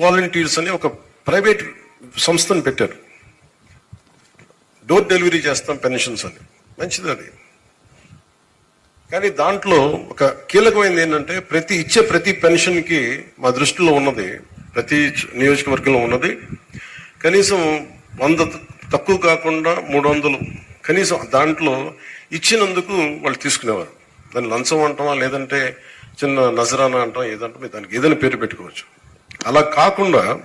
Volunteers అని ఒక private సంస్థను పెట్టారు. డోర్ డెలివరీ చేస్తాం పెన్షన్స్ అని. మంచిది అది. కానీ దాంట్లో ఒక కీలకమైనది ఏంటంటే ప్రతి ఇచ్చే ప్రతి పెన్షన్కి మా దృష్టిలో ఉన్నది ప్రతి నియోజకవర్గంలో ఉన్నది కనీసం వంద తక్కువ కాకుండా మూడు వందలు కనీసం దాంట్లో ఇచ్చినందుకు వాళ్ళు తీసుకునేవారు. దాన్ని లంచం అంటామా లేదంటే చిన్న నజరానా అంటాం ఏదంటే దానికి ఏదైనా పేరు పెట్టుకోవచ్చు. అలా కాకుండా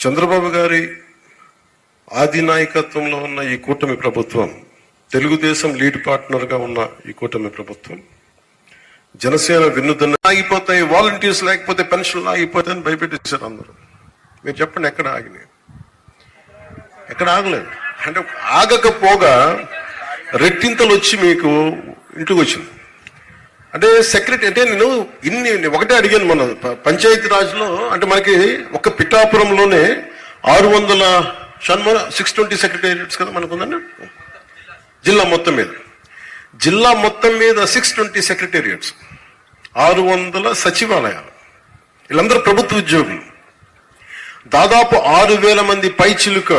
చంద్రబాబు గారి ఆదినాయకత్వంలో ఉన్న ఈ కూటమి ప్రభుత్వం తెలుగుదేశం లీడ్ పార్ట్నర్గా ఉన్న ఈ కూటమి ప్రభుత్వం జనసేన వినూతన ఆగిపోతాయి వాలంటీర్స్ లేకపోతే పెన్షన్లు ఆగిపోతాయని భయపెట్టేశారు అందరూ. మీరు చెప్పండి ఎక్కడ ఆగినాయి? ఎక్కడ ఆగలేదు? అంటే ఆగకపోగా రెట్టింతలు వచ్చి మీకు ఇంటికి వచ్చింది. అంటే సెక్రటరీ అంటే నేను ఇన్ని ఒకటే అడిగాను మన పంచాయతీ రాజ్లో అంటే మనకి ఒక పిఠాపురంలోనే ఆరు వందల షణ్మ సిక్స్ ట్వంటీ సెక్రటేరియట్స్ కదా మనకుందండి? జిల్లా మొత్తం మీద. జిల్లా మొత్తం మీద సిక్స్ ట్వంటీ సెక్రటేరియట్స్ ఆరు వందల సచివాలయాలు. వీళ్ళందరూ ప్రభుత్వ ఉద్యోగులు. దాదాపు ఆరు వేల మంది పై చిలుక.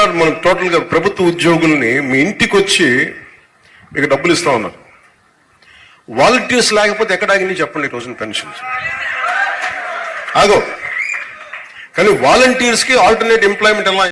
మనం టోటల్గా ప్రభుత్వ ఉద్యోగుల్ని మీ ఇంటికి వచ్చి మీకు డబ్బులు ఇస్తా ఉన్నారు. వాలంటీర్స్ లేకపోతే ఎక్కడ ఆగింది చెప్పండి రోజున పెన్షన్స్? ఆగో. కానీ వాలంటీర్స్కి ఆల్టర్నేట్ ఎంప్లాయ్మెంట్ ఎలా